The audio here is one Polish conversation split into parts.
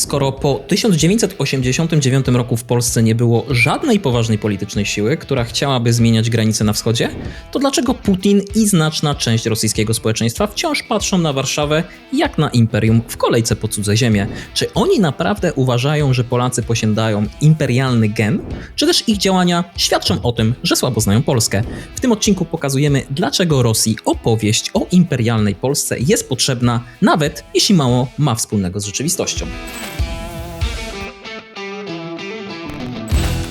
Skoro po 1989 roku w Polsce nie było żadnej poważnej politycznej siły, która chciałaby zmieniać granice na wschodzie, to dlaczego Putin i znaczna część rosyjskiego społeczeństwa wciąż patrzą na Warszawę jak na imperium w kolejce po cudze ziemię? Czy oni naprawdę uważają, że Polacy posiadają imperialny gen, czy też ich działania świadczą o tym, że słabo znają Polskę? W tym odcinku pokazujemy, dlaczego Rosji opowieść o imperialnej Polsce jest potrzebna, nawet jeśli mało ma wspólnego z rzeczywistością.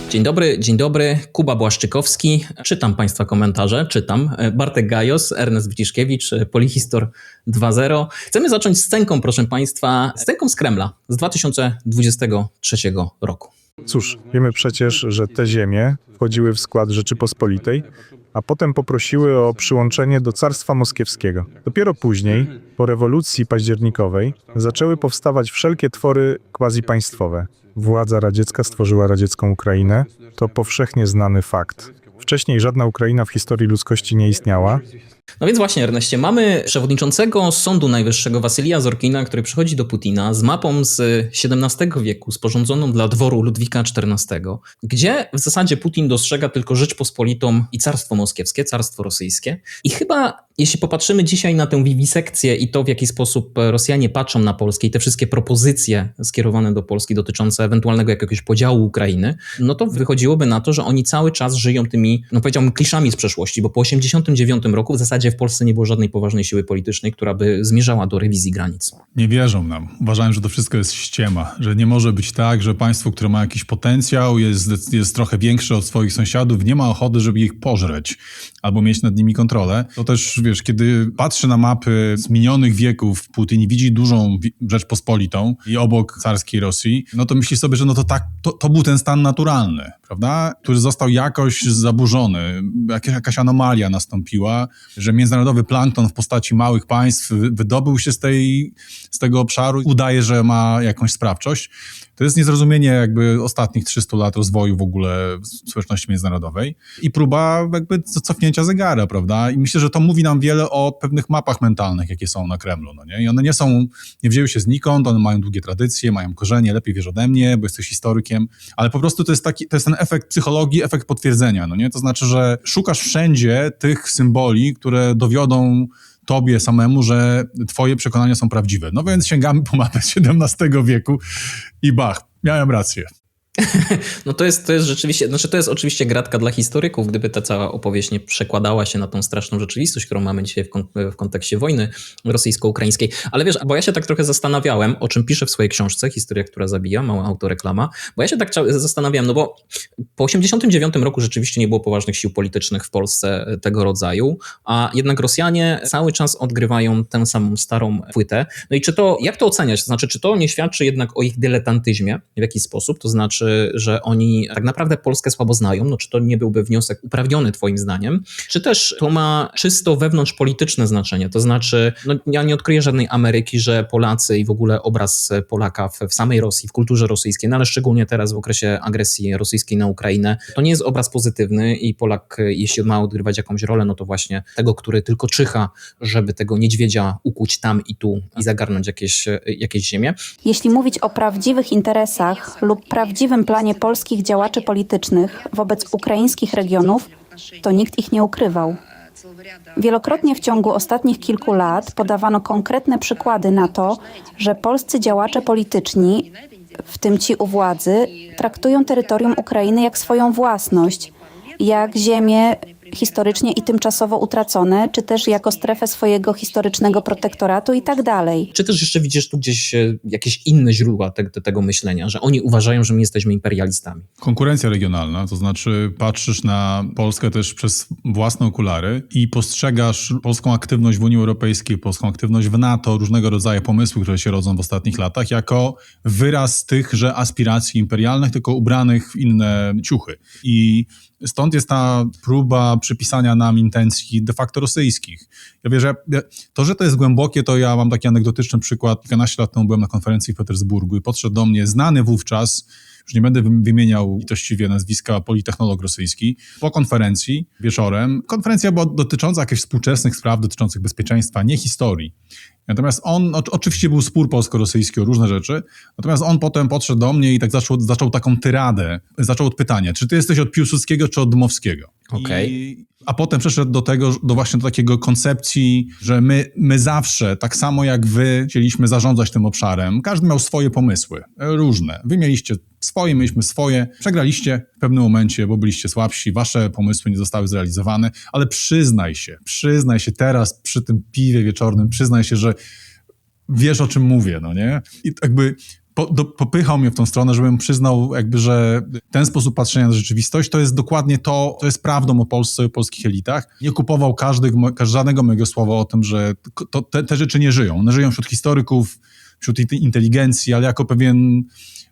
Dzień dobry, dzień dobry. Kuba Błaszczykowski. Czytam Państwa komentarze, czytam. Bartek Gajos, Ernest Wciszkiewicz, Polihistor 2.0. Chcemy zacząć scenką, proszę Państwa, scenką z Kremla z 2023 roku. Cóż, wiemy przecież, że te ziemie wchodziły w skład Rzeczypospolitej, a potem poprosiły o przyłączenie do Carstwa Moskiewskiego. Dopiero później, po rewolucji październikowej, zaczęły powstawać wszelkie twory quasi-państwowe. Władza radziecka stworzyła radziecką Ukrainę. To powszechnie znany fakt. Wcześniej żadna Ukraina w historii ludzkości nie istniała, no więc właśnie, Erneście, mamy przewodniczącego Sądu Najwyższego Wasylija Zorkina, który przychodzi do Putina z mapą z XVII wieku, sporządzoną dla dworu Ludwika XIV, gdzie w zasadzie Putin dostrzega tylko Rzeczpospolitą i Carstwo Moskiewskie, Carstwo Rosyjskie. I chyba, jeśli popatrzymy dzisiaj na tę wiwisekcję i to, w jaki sposób Rosjanie patrzą na Polskę i te wszystkie propozycje skierowane do Polski dotyczące ewentualnego jakiegoś podziału Ukrainy, no to wychodziłoby na to, że oni cały czas żyją tymi, no powiedziałbym, kliszami z przeszłości, bo po 89 roku w zasadzie zasadzie w Polsce nie było żadnej poważnej siły politycznej, która by zmierzała do rewizji granic. Nie wierzą nam. Uważają, że to wszystko jest ściema, że nie może być tak, że państwo, które ma jakiś potencjał, jest, jest trochę większe od swoich sąsiadów, nie ma ochoty, żeby ich pożreć albo mieć nad nimi kontrolę. To też, wiesz, kiedy patrzy na mapy z minionych wieków Putin i widzi dużą Rzeczpospolitą i obok carskiej Rosji, no to myśli sobie, że no to tak, to, to był ten stan naturalny, prawda? Który został jakoś zaburzony, jakaś anomalia nastąpiła, że międzynarodowy plankton w postaci małych państw wydobył się z, tej, z tego obszaru, udaje, że ma jakąś sprawczość. To jest niezrozumienie jakby ostatnich 300 lat rozwoju w ogóle społeczności międzynarodowej i próba jakby cofnięcia zegara, prawda? I myślę, że to mówi nam wiele o pewnych mapach mentalnych, jakie są na Kremlu, no nie? I one nie są, nie wzięły się znikąd, one mają długie tradycje, mają korzenie, lepiej wiesz ode mnie, bo jesteś historykiem, ale po prostu to jest taki, to jest ten efekt psychologii, efekt potwierdzenia, no nie? To znaczy, że szukasz wszędzie tych symboli, które dowiodą tobie samemu, że twoje przekonania są prawdziwe. No więc sięgamy po mapę XVII wieku i bach, miałem rację. No to jest, to jest rzeczywiście, znaczy to jest oczywiście gratka dla historyków, gdyby ta cała opowieść nie przekładała się na tą straszną rzeczywistość, którą mamy dzisiaj w, kon w kontekście wojny rosyjsko-ukraińskiej. Ale wiesz, bo ja się tak trochę zastanawiałem, o czym piszę w swojej książce, Historia, która zabija, mała autoreklama, bo ja się tak zastanawiałem, no bo po 89 roku rzeczywiście nie było poważnych sił politycznych w Polsce tego rodzaju, a jednak Rosjanie cały czas odgrywają tę samą starą płytę. No i czy to, jak to oceniać? To znaczy, czy to nie świadczy jednak o ich dyletantyzmie w jakiś sposób? To znaczy, że oni tak naprawdę Polskę słabo znają, no czy to nie byłby wniosek uprawniony twoim zdaniem, czy też to ma czysto wewnątrzpolityczne znaczenie, to znaczy, no ja nie odkryję żadnej Ameryki, że Polacy i w ogóle obraz Polaka w, w samej Rosji, w kulturze rosyjskiej, no ale szczególnie teraz w okresie agresji rosyjskiej na Ukrainę, to nie jest obraz pozytywny i Polak, jeśli ma odgrywać jakąś rolę, no to właśnie tego, który tylko czyha, żeby tego niedźwiedzia ukuć tam i tu i zagarnąć jakieś, jakieś ziemię. Jeśli mówić o prawdziwych interesach lub prawdziwym planie polskich działaczy politycznych wobec ukraińskich regionów, to nikt ich nie ukrywał. Wielokrotnie w ciągu ostatnich kilku lat podawano konkretne przykłady na to, że polscy działacze polityczni, w tym ci u władzy, traktują terytorium Ukrainy jak swoją własność, jak ziemię historycznie i tymczasowo utracone, czy też jako strefę swojego historycznego protektoratu i tak dalej. Czy też jeszcze widzisz tu gdzieś e, jakieś inne źródła te, tego myślenia, że oni uważają, że my jesteśmy imperialistami? Konkurencja regionalna, to znaczy patrzysz na Polskę też przez własne okulary i postrzegasz polską aktywność w Unii Europejskiej, polską aktywność w NATO, różnego rodzaju pomysły, które się rodzą w ostatnich latach, jako wyraz tychże aspiracji imperialnych, tylko ubranych w inne ciuchy. I Stąd jest ta próba przypisania nam intencji de facto rosyjskich. Ja wierzę, to, że to jest głębokie, to ja mam taki anegdotyczny przykład. Kilkanaście lat temu byłem na konferencji w Petersburgu i podszedł do mnie znany wówczas już nie będę wym- wymieniał litościwie nazwiska politechnolog rosyjski, po konferencji wieczorem. Konferencja była dotycząca jakichś współczesnych spraw dotyczących bezpieczeństwa, nie historii. Natomiast on, oczywiście był spór polsko-rosyjski o różne rzeczy, natomiast on potem podszedł do mnie i tak zaczął, zaczął taką tyradę. Zaczął od pytania, czy ty jesteś od Piłsudskiego, czy od Dmowskiego? Okej. I, a potem przeszedł do tego, do właśnie do takiego koncepcji, że my, my zawsze, tak samo jak wy, chcieliśmy zarządzać tym obszarem. Każdy miał swoje pomysły, różne. Wy mieliście swoje, mieliśmy swoje. Przegraliście w pewnym momencie, bo byliście słabsi, wasze pomysły nie zostały zrealizowane, ale przyznaj się, przyznaj się teraz przy tym piwie wieczornym, przyznaj się, że wiesz o czym mówię, no nie? I jakby po, do, popychał mnie w tą stronę, żebym przyznał jakby, że ten sposób patrzenia na rzeczywistość to jest dokładnie to, to jest prawdą o Polsce i o polskich elitach. Nie kupował każdy, żadnego mojego słowa o tym, że to, te, te rzeczy nie żyją. One żyją wśród historyków, wśród inteligencji, ale jako pewien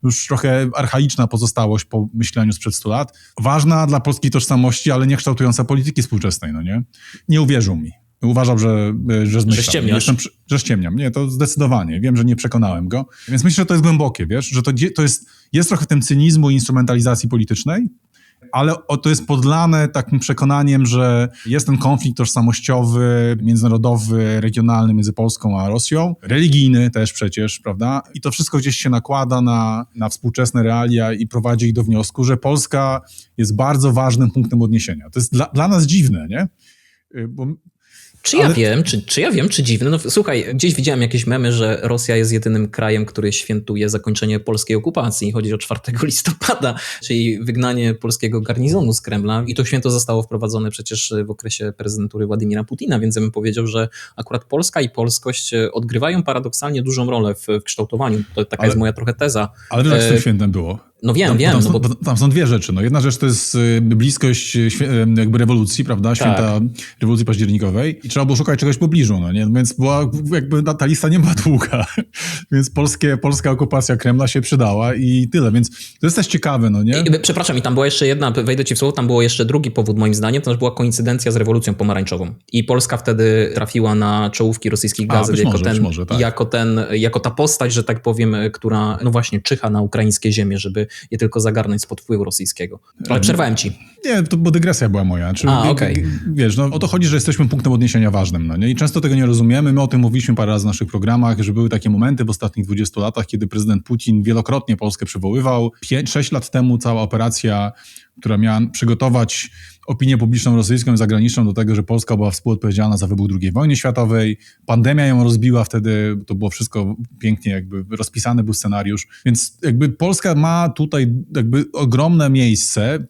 już trochę archaiczna pozostałość po myśleniu sprzed 100 lat. Ważna dla polskiej tożsamości, ale nie kształtująca polityki współczesnej, no nie? Nie uwierzył mi. Uważam, że, że zmyślam. ściemniasz. Jestem, przy- że ściemniam. Nie, to zdecydowanie. Wiem, że nie przekonałem go. Więc myślę, że to jest głębokie, wiesz, że to, to jest, jest trochę w tym cynizmu i instrumentalizacji politycznej, ale to jest podlane takim przekonaniem, że jest ten konflikt tożsamościowy, międzynarodowy, regionalny między Polską a Rosją, religijny też przecież, prawda? I to wszystko gdzieś się nakłada na, na współczesne realia i prowadzi ich do wniosku, że Polska jest bardzo ważnym punktem odniesienia. To jest dla, dla nas dziwne, nie? Y, Bo Czy ja Ale- wiem, czy, czy ja wiem, czy dziwne? No słuchaj, gdzieś widziałem jakieś memy, że Rosja jest jedynym krajem, który świętuje zakończenie polskiej okupacji. Chodzi o 4 listopada, czyli wygnanie polskiego garnizonu z Kremla. I to święto zostało wprowadzone przecież w okresie prezydentury Władimira Putina, więc ja bym powiedział, że akurat Polska i polskość odgrywają paradoksalnie dużą rolę w, w kształtowaniu. To taka Ale- jest moja trochę teza. Ale wiesz, jak z tym E, świętem było? No wiem, Tam, wiem, tam, no są, bo tam są dwie rzeczy. No, jedna rzecz to jest y, bliskość y, y, jakby rewolucji, prawda? Święta rewolucji październikowej i trzeba było szukać czegoś w pobliżu, no nie? Więc była jakby ta, ta lista nie była długa. Więc polskie, polska okupacja Kremla się przydała i tyle. Więc to jest też ciekawe, no nie? I, przepraszam, i tam była jeszcze jedna, wejdę ci w słowo, tam było jeszcze drugi powód moim zdaniem, to też była koincydencja z rewolucją pomarańczową. I Polska wtedy trafiła na czołówki rosyjskich A, gazet być jako, może, ten, być może, tak. jako, ten, jako ta postać, że tak powiem, która no właśnie czyha na ukraińskie ziemie, żeby je tylko zagarnąć spod wpływu rosyjskiego. Ale przerwałem ci. Nie, to bo dygresja była moja. Czy, A, okej. wie- Wiesz, no, o to chodzi, że jesteśmy punktem odniesienia ważnym, no nie? I często tego nie rozumiemy. My o tym mówiliśmy parę razy w naszych programach, że były takie momenty w ostatnich 20 latach, kiedy prezydent Putin wielokrotnie Polskę przywoływał. 5-6 lat temu cała operacja, która miała przygotować opinię publiczną rosyjską i zagraniczną do tego, że Polska była współodpowiedzialna za wybuch II wojny światowej. Pandemia ją rozbiła wtedy, to było wszystko pięknie jakby rozpisany był scenariusz. Więc jakby Polska ma tutaj jakby ogromne miejsce.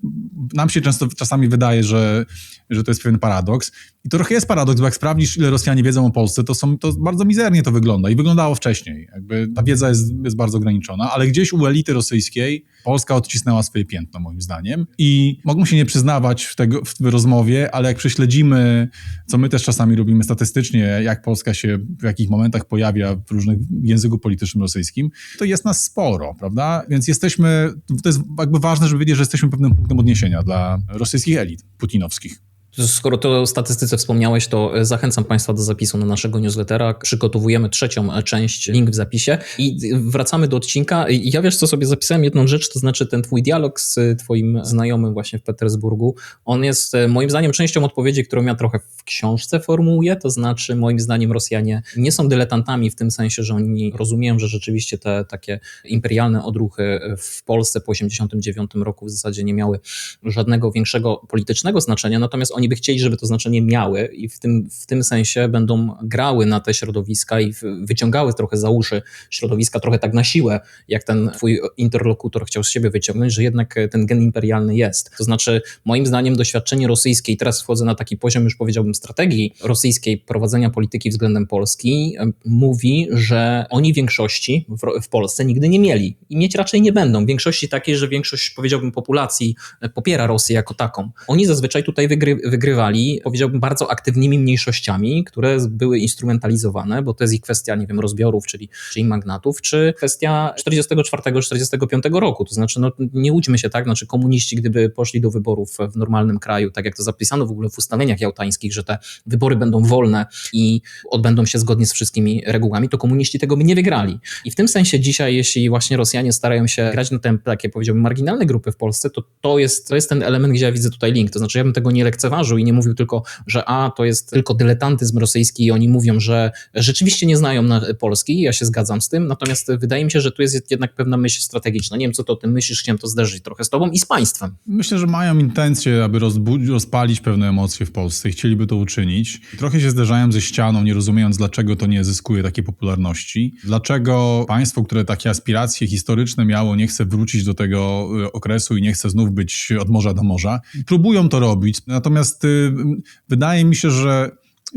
Nam się często czasami wydaje, że, że to jest pewien paradoks. I to trochę jest paradoks, bo jak sprawdzisz, ile Rosjanie wiedzą o Polsce, to, są, to bardzo mizernie to wygląda i wyglądało wcześniej. Jakby ta wiedza jest, jest bardzo ograniczona, ale gdzieś u elity rosyjskiej Polska odcisnęła swoje piętno, moim zdaniem. I mogą się nie przyznawać w, tego, w rozmowie, ale jak prześledzimy, co my też czasami robimy statystycznie, jak Polska się w jakich momentach pojawia w różnych języku politycznym rosyjskim, to jest nas sporo, prawda? Więc jesteśmy, to jest jakby ważne, żeby wiedzieć, że jesteśmy pewnym punktem odniesienia dla rosyjskich elit putinowskich. Skoro to o statystyce wspomniałeś, to e, zachęcam Państwa do zapisu na naszego newslettera. Przygotowujemy trzecią e, część, link w zapisie i wracamy do odcinka. Ja wiesz, co sobie zapisałem? Jedną rzecz, to znaczy ten twój dialog z e, twoim znajomym właśnie w Petersburgu. On jest e, moim zdaniem częścią odpowiedzi, którą ja trochę w książce formułuję, to znaczy moim zdaniem Rosjanie nie są dyletantami w tym sensie, że oni rozumieją, że rzeczywiście te takie imperialne odruchy w Polsce po 89 roku w zasadzie nie miały żadnego większego politycznego znaczenia, natomiast oni by chcieli, żeby to znaczenie miały i w tym, w tym sensie będą grały na te środowiska i wyciągały trochę za uszy środowiska, trochę tak na siłę, jak ten twój interlokutor chciał z siebie wyciągnąć, że jednak ten gen imperialny jest. To znaczy, moim zdaniem doświadczenie rosyjskie, i teraz wchodzę na taki poziom, już powiedziałbym, strategii rosyjskiej prowadzenia polityki względem Polski, em, mówi, że oni większości w, w Polsce nigdy nie mieli i mieć raczej nie będą. Większości takiej, że większość, powiedziałbym, populacji e, popiera Rosję jako taką. Oni zazwyczaj tutaj wygry, wygrywali, powiedziałbym, bardzo aktywnymi mniejszościami, które były instrumentalizowane, bo to jest ich kwestia, nie wiem, rozbiorów, czyli, czyli magnatów, czy kwestia 44-45 roku. To znaczy, no, nie łudźmy się tak, znaczy komuniści, gdyby poszli do wyborów w normalnym kraju, tak jak to zapisano w ogóle w ustaleniach jałtańskich, że te wybory będą wolne i odbędą się zgodnie z wszystkimi regułami, to komuniści tego by nie wygrali. I w tym sensie dzisiaj, jeśli właśnie Rosjanie starają się grać na te takie, powiedziałbym, marginalne grupy w Polsce, to to jest, to jest ten element, gdzie ja widzę tutaj link. To znaczy, ja bym tego nie lekceważył i nie mówił tylko, że a, to jest tylko dyletantyzm rosyjski i oni mówią, że rzeczywiście nie znają na Polski, ja się zgadzam z tym, natomiast wydaje mi się, że tu jest jednak pewna myśl strategiczna. Nie wiem, co to o tym myślisz, chciałem to zderzyć trochę z tobą i z państwem. Myślę, że mają intencję, aby rozpalić pewne emocje w Polsce i chcieliby to uczynić. Trochę się zderzają ze ścianą, nie rozumiejąc, dlaczego to nie zyskuje takiej popularności. Dlaczego państwo, które takie aspiracje historyczne miało, nie chce wrócić do tego y, okresu i nie chce znów być od morza do morza. Próbują to robić, natomiast y, wydaje mi się, że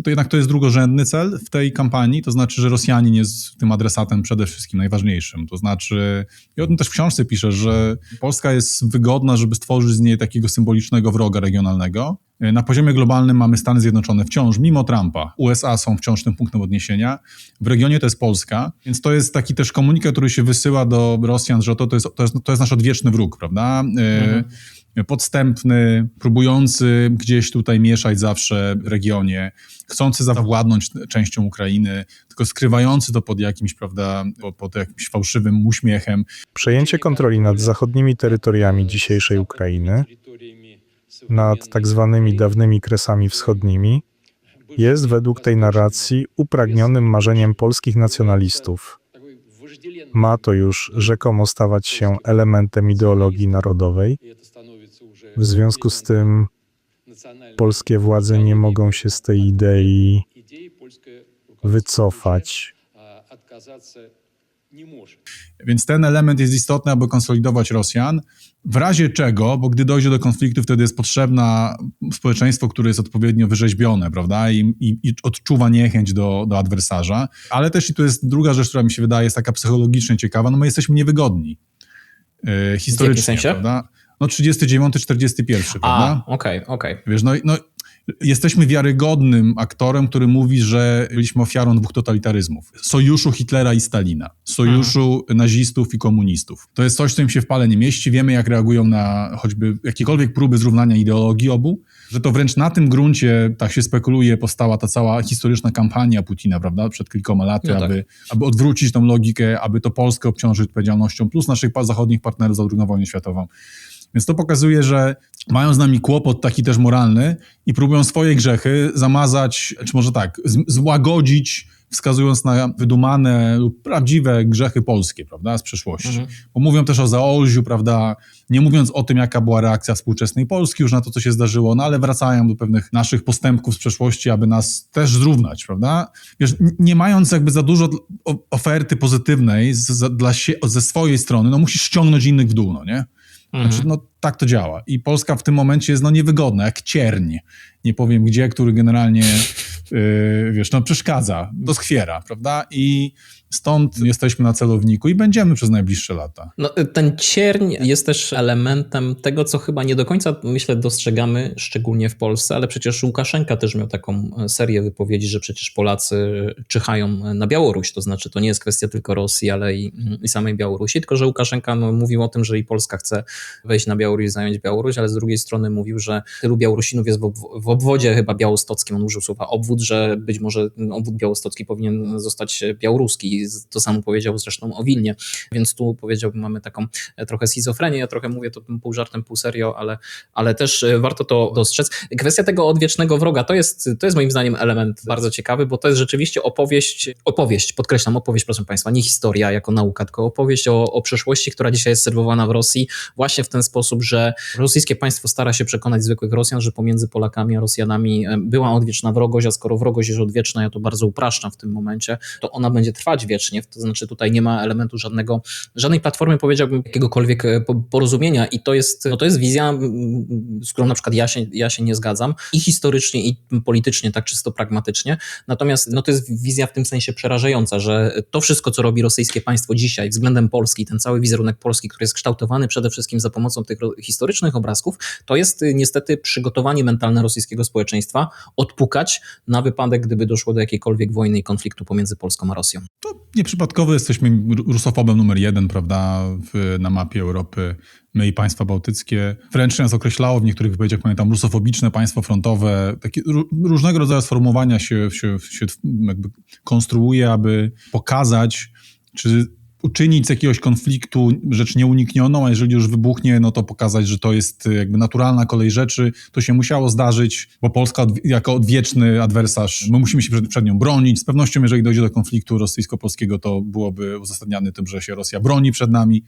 to jednak to jest drugorzędny cel w tej kampanii, to znaczy, że Rosjanin jest tym adresatem przede wszystkim najważniejszym. To znaczy, i o tym też w książce piszę, że Polska jest wygodna, żeby stworzyć z niej takiego symbolicznego wroga regionalnego. Na poziomie globalnym mamy Stany Zjednoczone wciąż, mimo Trumpa. USA są wciąż tym punktem odniesienia. W regionie to jest Polska, więc to jest taki też komunikat, który się wysyła do Rosjan, że to, to, jest, to, jest, to jest nasz odwieczny wróg, prawda? Mhm podstępny, próbujący gdzieś tutaj mieszać zawsze regionie, chcący zawładnąć częścią Ukrainy, tylko skrywający to pod jakimś, prawda, pod jakimś fałszywym uśmiechem. Przejęcie kontroli nad zachodnimi terytoriami dzisiejszej Ukrainy, nad tak zwanymi dawnymi kresami wschodnimi, jest według tej narracji upragnionym marzeniem polskich nacjonalistów. Ma to już rzekomo stawać się elementem ideologii narodowej. W związku z tym polskie władze nie mogą się z tej idei wycofać. Więc ten element jest istotny, aby konsolidować Rosjan. W razie czego, bo gdy dojdzie do konfliktu, wtedy jest potrzebne społeczeństwo, które jest odpowiednio wyrzeźbione, prawda, i, i, i odczuwa niechęć do, do adwersarza. Ale też i tu jest druga rzecz, która mi się wydaje jest taka psychologicznie ciekawa, no my jesteśmy niewygodni. Yy, historycznie, w sensie? prawda? No 39, 41, prawda? Okej, okay, okej. Okay. Wiesz, no, no jesteśmy wiarygodnym aktorem, który mówi, że byliśmy ofiarą dwóch totalitaryzmów. Sojuszu Hitlera i Stalina. Sojuszu hmm. nazistów i komunistów. To jest coś, co im się w pale nie mieści. Wiemy, jak reagują na choćby jakiekolwiek próby zrównania ideologii obu. Że to wręcz na tym gruncie, tak się spekuluje, powstała ta cała historyczna kampania Putina, prawda, przed kilkoma laty, no tak. aby, aby odwrócić tą logikę, aby to Polskę obciążyć odpowiedzialnością, plus naszych zachodnich partnerów za II wojnę światową. Więc to pokazuje, że mają z nami kłopot taki też moralny i próbują swoje grzechy zamazać, czy może tak, złagodzić, wskazując na wydumane lub prawdziwe grzechy polskie, prawda, z przeszłości. Mhm. Bo mówią też o Zaolziu, prawda, nie mówiąc o tym, jaka była reakcja współczesnej Polski już na to, co się zdarzyło, no ale wracają do pewnych naszych postępków z przeszłości, aby nas też zrównać, prawda. Wiesz, nie mając jakby za dużo oferty pozytywnej z, dla się, ze swojej strony, no musisz ściągnąć innych w dół, no nie? Mhm. Znaczy, no tak to działa. I Polska w tym momencie jest no niewygodna, jak cierń. Nie powiem gdzie, który generalnie, yy, wiesz, no przeszkadza, doskwiera, prawda? I stąd jesteśmy na celowniku i będziemy przez najbliższe lata. No, ten cierń jest też elementem tego, co chyba nie do końca, myślę, dostrzegamy, szczególnie w Polsce, ale przecież Łukaszenka też miał taką serię wypowiedzi, że przecież Polacy czyhają na Białoruś, to znaczy to nie jest kwestia tylko Rosji, ale i, i samej Białorusi, tylko że Łukaszenka no, mówił o tym, że i Polska chce wejść na Białoruś, zająć Białoruś, ale z drugiej strony mówił, że tylu Białorusinów jest w, w obwodzie chyba białostockim, on użył słowa obwód, że być może obwód białostocki powinien zostać białoruski. To samo powiedział zresztą o Wilnie, więc tu powiedziałbym, mamy taką trochę schizofrenię, ja trochę mówię to pół żartem, pół serio, ale, ale też warto to dostrzec. Kwestia tego odwiecznego wroga, to jest, to jest moim zdaniem element bardzo ciekawy, bo to jest rzeczywiście opowieść, opowieść, podkreślam, opowieść, proszę Państwa, nie historia jako nauka, tylko opowieść o, o przeszłości, która dzisiaj jest serwowana w Rosji właśnie w ten sposób, że rosyjskie państwo stara się przekonać zwykłych Rosjan, że pomiędzy Polakami a Rosjanami była odwieczna wrogość, a skoro wrogość jest odwieczna, ja to bardzo upraszczam w tym momencie, to ona będzie trwać wiecznie, to znaczy tutaj nie ma elementu żadnego, żadnej platformy, powiedziałbym, jakiegokolwiek porozumienia i to jest, no to jest wizja, z którą na przykład ja się, ja się nie zgadzam i historycznie i politycznie, tak czysto pragmatycznie, natomiast no to jest wizja w tym sensie przerażająca, że to wszystko, co robi rosyjskie państwo dzisiaj względem Polski, ten cały wizerunek Polski, który jest kształtowany przede wszystkim za pomocą tych historycznych obrazków, to jest y, niestety przygotowanie mentalne rosyjskiego społeczeństwa odpukać na wypadek, gdyby doszło do jakiejkolwiek wojny i konfliktu pomiędzy Polską a Rosją. To nieprzypadkowo jesteśmy ru- rusofobem numer jeden, prawda, w, na mapie Europy. My i państwa bałtyckie. Wręcz nas określało w niektórych wypowiedziach, pamiętam, rusofobiczne państwo frontowe. Takie ró- różnego rodzaju sformułowania się, się, się konstruuje, aby pokazać, czy uczynić z jakiegoś konfliktu rzecz nieuniknioną, a jeżeli już wybuchnie, no to pokazać, że to jest y, jakby naturalna kolej rzeczy. To się musiało zdarzyć, bo Polska jako odwieczny adwersarz, my musimy się przed, przed nią bronić. Z pewnością, jeżeli dojdzie do konfliktu rosyjsko-polskiego, to byłoby uzasadniane tym, że się Rosja broni przed nami.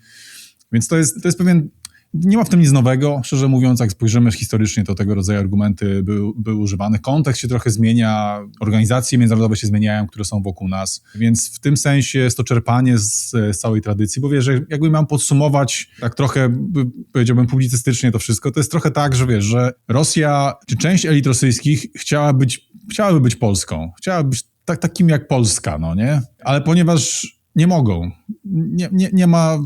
Więc to jest, to jest pewien. Nie ma w tym nic nowego. Szczerze mówiąc, jak spojrzymy historycznie, to tego rodzaju argumenty były, używane. Kontekst się trochę zmienia, organizacje międzynarodowe się zmieniają, które są wokół nas. Więc w tym sensie jest to czerpanie z, z całej tradycji. Bo wiesz, jakby mam podsumować tak trochę, by- powiedziałbym, publicystycznie to wszystko, to jest trochę tak, że wiesz, że Rosja, czy część elit rosyjskich chciała być, chciałaby być Polską. Chciałaby być tak, takim jak Polska, no nie? Ale ponieważ nie mogą, nie, nie, nie ma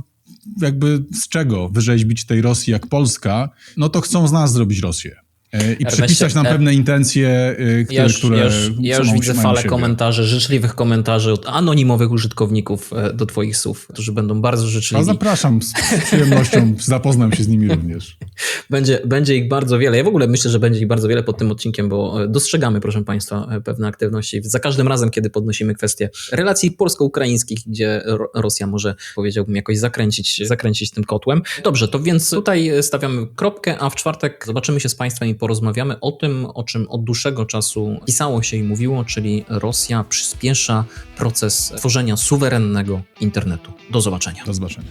jakby z czego wyrzeźbić tej Rosji jak Polska, no to chcą z nas zrobić Rosję. E, I przypisać nam pewne intencje, e, które, Ja już, które ja już, ja już widzę falę siebie. komentarzy, życzliwych komentarzy od anonimowych użytkowników e, do Twoich słów, którzy będą bardzo A życzliwi. zapraszam, z przyjemnością zapoznam się z nimi również. Będzie, będzie ich bardzo wiele. Ja w ogóle myślę, że będzie ich bardzo wiele pod tym odcinkiem, bo dostrzegamy, proszę Państwa, pewne aktywności. Za każdym razem, kiedy podnosimy kwestię relacji polsko-ukraińskich, gdzie Ro- Rosja może, powiedziałbym, jakoś zakręcić, zakręcić tym kotłem. Dobrze, to więc tutaj stawiamy kropkę, a w czwartek zobaczymy się z Państwem i porozmawiamy o tym, o czym od dłuższego czasu pisało się i mówiło, czyli Rosja przyspiesza proces tworzenia suwerennego internetu. Do zobaczenia. Do zobaczenia.